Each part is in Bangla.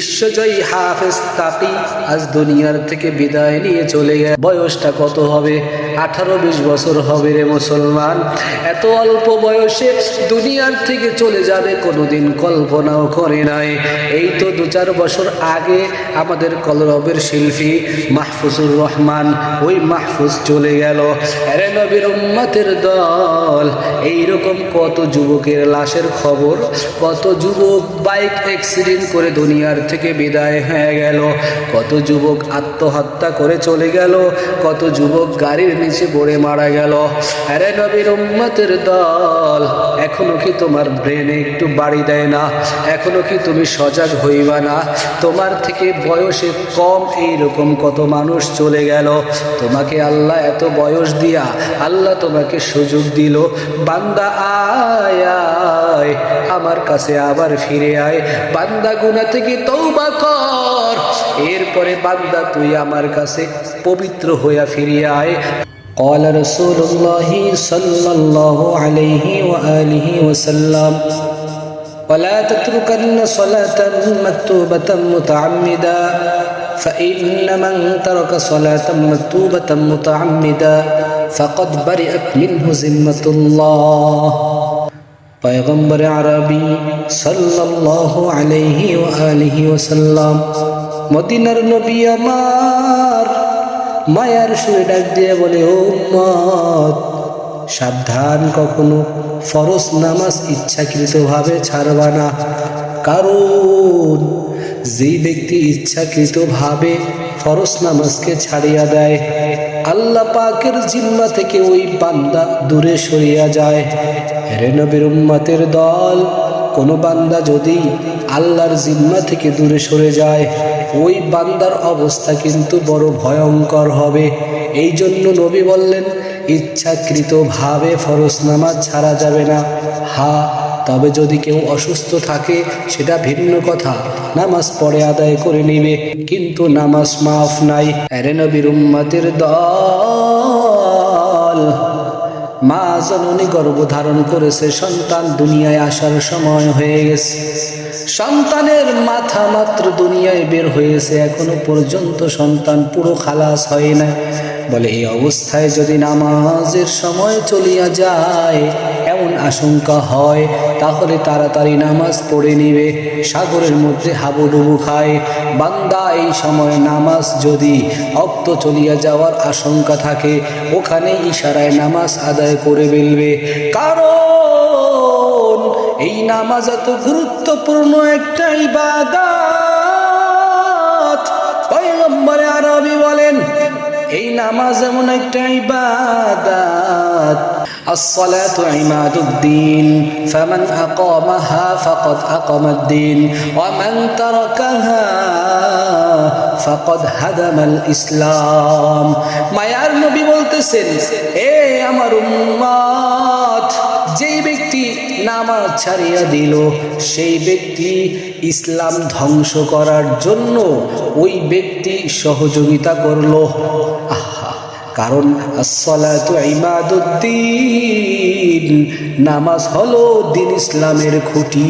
বিশ্বজয়ী হাফেজ তাকি আজ দুনিয়ার থেকে বিদায় নিয়ে চলে গেল। বয়সটা কত হবে? আঠারো বিশ বছর হবে রে মুসলমান। এত অল্প বয়সে দুনিয়ার থেকে চলে যাবে, কোনোদিন কল্পনাও করে নাই। এই তো দু চার বছর আগে আমাদের কলরবের শিল্পী মাহফুজুর রহমান, ওই মাহফুজ চলে গেল। আরে নবীর উম্মতের দল, এইরকম কত যুবকের লাশের খবর, কত যুবক বাইক অ্যাক্সিডেন্ট করে দুনিয়ার থেকে বিদায় হয়ে গেল। কত যুবক আত্মহত্যা করে চলে গেল, কত যুবক গাড়ির নিচে পড়ে মারা গেল। আরে নবীর উম্মতের দল, এখনও কি তোমার ব্রেনে একটু বাড়ি দেয় না? এখনও কি তুমি সজাগ হইবা না? তোমার থেকে বয়সে কম এইরকম কত মানুষ চলে গেল। তোমাকে আল্লাহ এত বয়স দিয়া, আল্লাহ তোমাকে সুযোগ দিল। বান্দা আয় আমার কাছে আবার ফিরে আয়। বান্দা গুনা থেকে তৌবা কর। এরপরে বান্দা তুই আমার কাছে পবিত্র হইয়া ফিরে আয়। قال رسول الله صلى الله عليه وآله وسلم ولا تتركن صلاة مكتوبة متعمدا فإن من ترك صلاة مكتوبة متعمدا فقد برئت منه ذمة الله. پیغمبر عربی صلی اللہ علیہ وآلہ وسلم مدینر نبی امار মায়ার সুরে ডাক দিয়ে বলে, ও উম্মত, সাবধান কখনো। ফরজ নামাজ ইচ্ছাকৃতভাবে ছাড়বা না। কারণ যেই ব্যক্তি ইচ্ছাকৃতভাবে ফরজ নামাজকে ছাড়িয়া দেয়, আল্লাহ পাকের জিম্মা থেকে ওই বান্দা দূরে সরিয়া যায়। রে নবীর উম্মতের দল কোনো বান্দা যদি আল্লাহর জিম্মা থেকে দূরে সরে যায়, ওই বান্দার অবস্থা কিন্তু বড় ভয়ঙ্কর হবে। এই জন্য নবী বললেন, ইচ্ছাকৃতভাবে ফরজ নামাজ ছাড়া যাবে না। হা, তবে যদি কেউ অসুস্থ থাকে, সেটা ভিন্ন কথা। নামাজ পরে আদায় করে নিবে, কিন্তু নামাজ মাফ নাই। আরে নবীর উম্মতের দল জননী গর্ভধারণ করেছে, সন্তান দুনিয়ায় আসার সময় হয়ে গেছে। সন্তানের মাথা মাত্র দুনিয়ায় বের হয়েছে, এখনও পর্যন্ত সন্তান পুরো খালাস হয় না বলে, এই অবস্থায় যদি নামাজের সময় চলিয়া যায় আশঙ্কা হয়, তাহলে তাড়াতাড়ি নামাজ পড়ে নিবে। সাগরের মধ্যে হাবুডুবু খায়। বান্দা এই সময় নামাজ যদি অক্ত চলিয়া যাওয়ার আশঙ্কা থাকে, ওখানে ইশারায় নামাজ আদায় করে ফেলবে। কারণ এই নামাজ এত গুরুত্বপূর্ণ একটা ইবাদত। পয়গম্বরে আরবি বলেন, এই নামাজ এমন একটা ইবাদত الصلاة عماد الدين فمن أقامها فقد أقام الدين ومن تركها فقد هدم الإسلام মায়ার নবী বলতেছেন এ আমার উম্মত যেই ব্যক্তি নামাজ ছাড়িয়া দিল সেই ব্যক্তি ইসলাম ধ্বংস করার জন্য ওই ব্যক্তি সহযোগিতা করলো আহা কারণ ইমাদুদ্দিন নামাজ হলো দিন ইসলামের খুঁটি।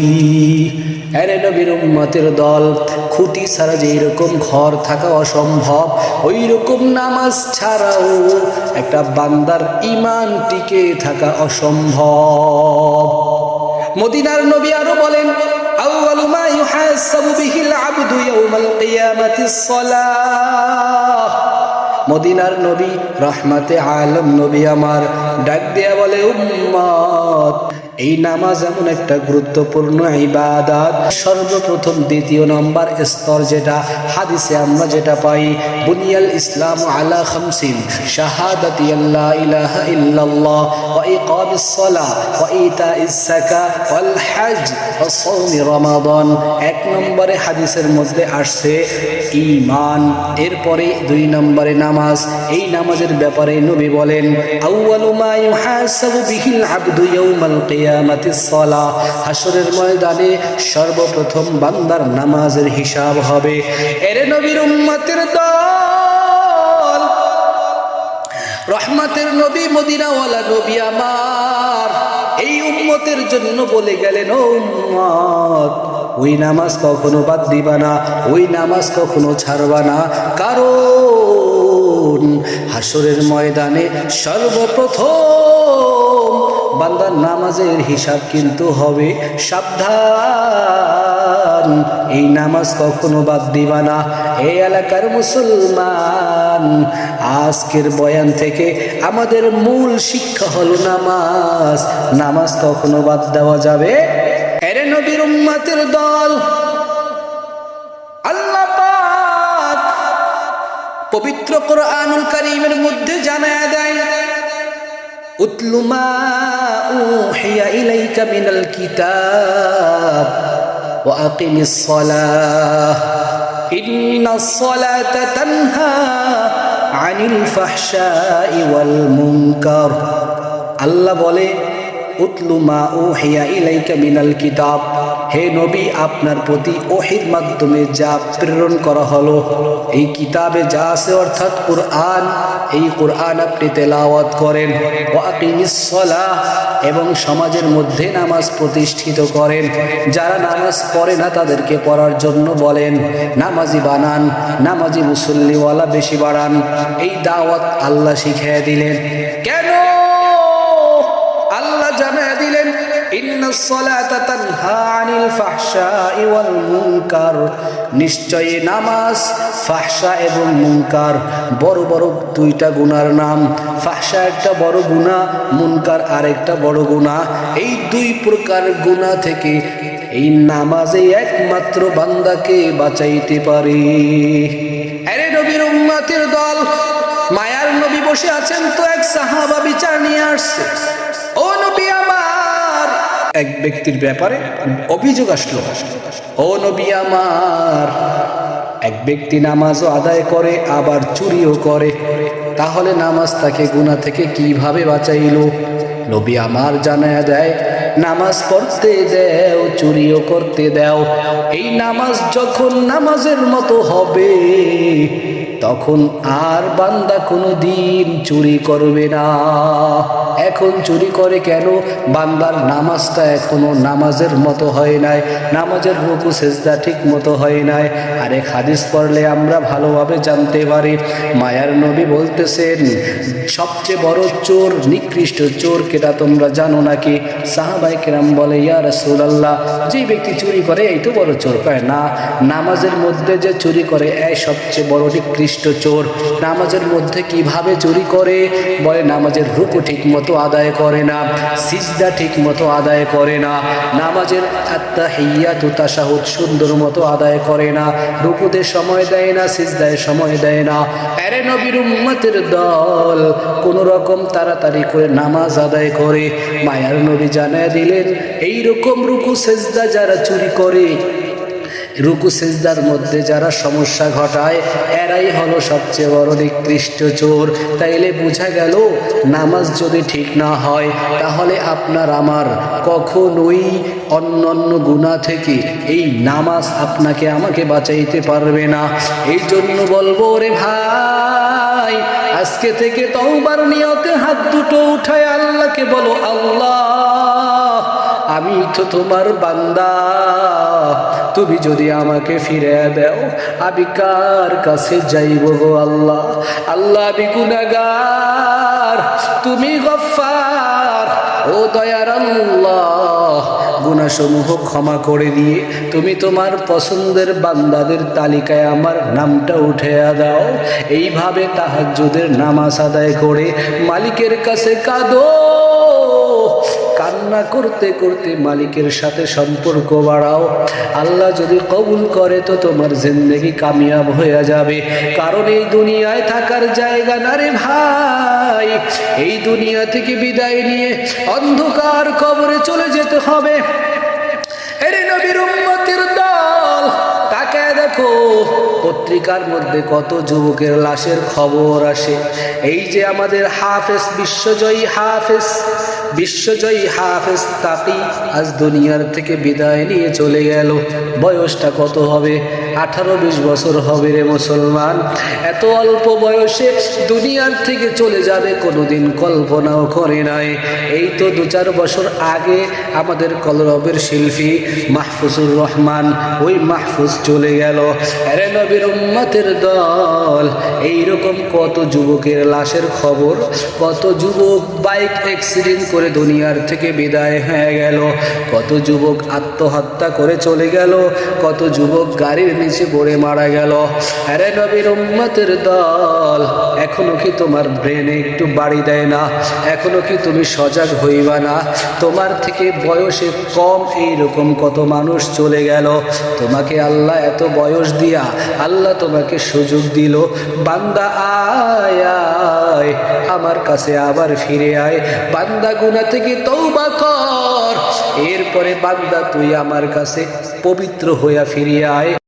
আরে নবীর উম্মতের দল, খুঁটি ছাড়া যে এরকম ঘর থাকা অসম্ভব ওই রকম নামাজ ছাড়াও একটা বান্দার ইমান টিকে থাকা অসম্ভব। মদিনার নবী আরও বলেন, আউয়ালু মা ইউহাসাবু বিহিল আবদু ইয়াউমাল কিয়ামাতিস সালাহ। মদিনার নবী রহমাতে আলম নবী আমার ডাক দিয়া বলে উম্মত এই নামাজ এমন একটা গুরুত্বপূর্ণ ইবাদত। সর্বপ্রথম দ্বিতীয় নম্বর স্তর যেটা, হাদিসে আমরা যেটা পাই, বুনিয়াল ইসলাম আলা খামসিন আল্লাহ ইল্লাল্লাহ, ওয়া ইকামিস সালাহ, ওয়া ওয়াল হজ, ওয়া রমাদান। এক নম্বরে হাদিসের মধ্যে আসছে, ঈমান। এরপরে দুই নম্বরে নামাজ। এই নামাজের ব্যাপারে নবী বলেন, আউয়ালু মা ইউহাসাবু বিহিল আবদু ইয়াউমাল সালাহ হাসরের ময়দানে সর্বপ্রথম বান্দার নামাজের হিসাব হবে। এরে নবীর উম্মতের দল, রহমতের নবী, মদিনাওয়ালা নবী আমার। এই উম্মতের জন্য বলে গেলেন উম্মত, ওই নামাজ কখনো বাদ দিবা না, ওই নামাজ কখনো ছাড়বা না। কারণ হাসরের ময়দানে সর্বপ্রথম বান্দার নামাজের হিসাব কিন্তু হবে সাবধান। এই নামাজ কখনো বাদ দিবা না। এই এলাকার মুসলমান, আজকের বয়ান থেকে আমাদের মূল শিক্ষা হলো নামাজ। নামাজ কখনো বাদ দেওয়া যাবে? এরে নবীর উম্মাতের দল, আল্লাহ পবিত্র কোরআনুল কারীমের মধ্যে জানায়া দেয়, উতলু মা উহিয়া ইলাইকা মিনাল কিতাব ওয়া আকিমিস সালাহ। ইন্নাস সালাতা তানহা আনিল ফাহশাই ওয়াল মুনকার। আল্লাহ বলে উতলু মা উহিয়া ইলাইকা মিনাল কিতাব। হে নবী, আপনার প্রতি ওহির মাধ্যমে যা প্রেরণ করা হলো, এই কিতাবে যা আছে, অর্থাৎ কোরআন, এই কোরআন আপনি তেলাওয়াত করেন ও এবং সমাজের মধ্যে নামাজ প্রতিষ্ঠিত করেন। যারা নামাজ পড়ে না, তাদেরকে পড়ার জন্য বলেন, নামাজি বানান, নামাজি মুসল্লিওয়ালা বেশি বাড়ান। এই দাওয়াত আল্লাহ শিখিয়ে দিলেন। কেন? নিশ্চয়ই নামাজ ফাহসা এবং মুনকার বড় বড় দুইটা গুনার নাম। ফাহসা একটা বড় গুণা মুনকার আরেকটা বড় গুণা এই দুই প্রকার গুণা থেকে এই নামাজে একমাত্র বান্দাকে বাঁচাইতে পারে। আরে নবীর উম্মাতের দল, মায়ার নবী বসে আছেন তো এক সাহাবা বিচার নিয়ে আসছে। এক ব্যক্তির ব্যাপারে অভিযোগ আসলো। ও নবী আমার, এক ব্যক্তি নামাজও আদায় করে, আবার চুরিও করে। তাহলে নামাজ তাকে গুণা থেকে কীভাবে বাঁচাইল? নবী আমার জানায় দেয়, নামাজ পড়তে দেও, চুরিও করতে দেও। এই নামাজ যখন নামাজের মতো হবে তখন আর বান্দা কোনো দিন চুরি করবে না। এখন চুরি করে কেন? বান্দার নামাজটা এখনও নামাজের মতো হয় নাই। নামাজের রুকু, সেজদা ঠিক মতো হয় নাই। আরে হাদিস পড়লে আমরা ভালোভাবে জানতে পারি। মায়ার নবী বলতেছেন, সবচেয়ে বড় চোর, নিকৃষ্ট চোর কেটা তোমরা জানো নাকি? সাহাবাই কেরাম বলে, ইয়া রসুলাল্লাহ যে ব্যক্তি চুরি করে, এই তো বড় চোর। কয়, না, নামাজের মধ্যে যে চুরি করে, এই সবচেয়ে বড় নিকৃষ্ট চোর। নামাজের মধ্যে কীভাবে চুরি করে? বলে নামাজের রুকু ঠিক মতো আদায় করে না, সিজদা ঠিক মতো আদায় করে না, নামাজের আত্মা হিয়া তুতাসাহুদ সুন্দর মতো আদায় করে না, রুকুতে সময় দেয় না, সিজদায় সময় দেয় না। আরে নবীর উম্মতের দল কোন রকম তাড়াতাড়ি করে নামাজ আদায় করে। মায়ার নবী জানায় দিলেন এই রকম রুকু, সেজদা যারা চুরি করে রুকু সেজদার মধ্যে যারা সমস্যা ঘটায়, এরাই হলো সবচেয়ে বড় নিকৃষ্ট চোর। তাইলে বোঝা গেল, নামাজ যদি ঠিক না হয়, তাহলে আপনার আমার কখনোই অন্য অন্য গুণা থেকে এই নামাজ আপনাকে আমাকে বাঁচাইতে পারবে না। এই জন্য বলব রে ভাই, আজকে থেকে তওবার নিয়তে, হাত দুটো উঠায় আল্লাহকে বলো, আল্লাহ আমি তো তোমার বান্দা। তুমি যদি আমাকে ফিরে দাও, আমি কার কাছে যাইব গো আল্লাহ? আল্লাহ আমি গুনাগার তুমি গফার ও দয়ার আল্লাহ গুণাসমূহ ক্ষমা করে দিয়ে তুমি তোমার পছন্দের বান্দাদের তালিকায় আমার নামটা উঠে দাও। এইভাবে তাহাজ্জুদের নামাজ আদায় করে মালিকের কাছে কাঁদো। কান্না করতে করতে মালিকের সাথে সম্পর্ক বাড়াও। আল্লাহ যদি কবুল করে তো তোমার জিন্দগি কামিয়াব হয়ে যাবে। কারণ এই দুনিয়ায় থাকার জায়গা না রে ভাই। এই দুনিয়া থেকে বিদায় নিয়ে অন্ধকার কবরে চলে যেতে হবে। দল তাকে দেখো, পত্রিকার মধ্যে কত যুবকের লাশের খবর আসে। এই যে আমাদের হাফেজ, বিশ্বজয়ী হাফেজ বিশ্বজয়ী হাফেজ তাকি আজ দুনিয়ার থেকে বিদায় নিয়ে চলে গেল। বয়সটা কত হবে? আঠারো বিশ বছর হবে রে মুসলমান। এত অল্প বয়সে দুনিয়ার থেকে চলে যাবে, কোনোদিন কল্পনাও করে নাই। এই তো দু চার বছর আগে আমাদের কলরবের শিল্পী মাহফুজুর রহমান, ওই মাহফুজ চলে গেল। আরে নবীর উম্মতের দল, এইরকম কত যুবকের লাশের খবর, কত যুবক বাইক অ্যাক্সিডেন্ট করে দুনিয়ার থেকে বিদায় হয়ে গেল। কত যুবক আত্মহত্যা করে চলে গেল, কত যুবক গাড়ির নিচে পড়ে মারা গেল। আরে নবীর উম্মতের দল, এখনও কি তোমার ব্রেনে একটু বাড়ি দেয় না? এখনও কি তুমি সজাগ হইবা না? তোমার থেকে বয়সে কম এইরকম কত মানুষ চলে গেল। তোমাকে আল্লাহ এত বয়স দিয়া, আল্লাহ তোমাকে সুযোগ দিল। বান্দা আয় আমার কাছে আবার ফিরে আয়। বান্দা গুনা থেকে তৌবা কর। এরপরে বান্দা তুই আমার কাছে পবিত্র হইয়া ফিরে আয়।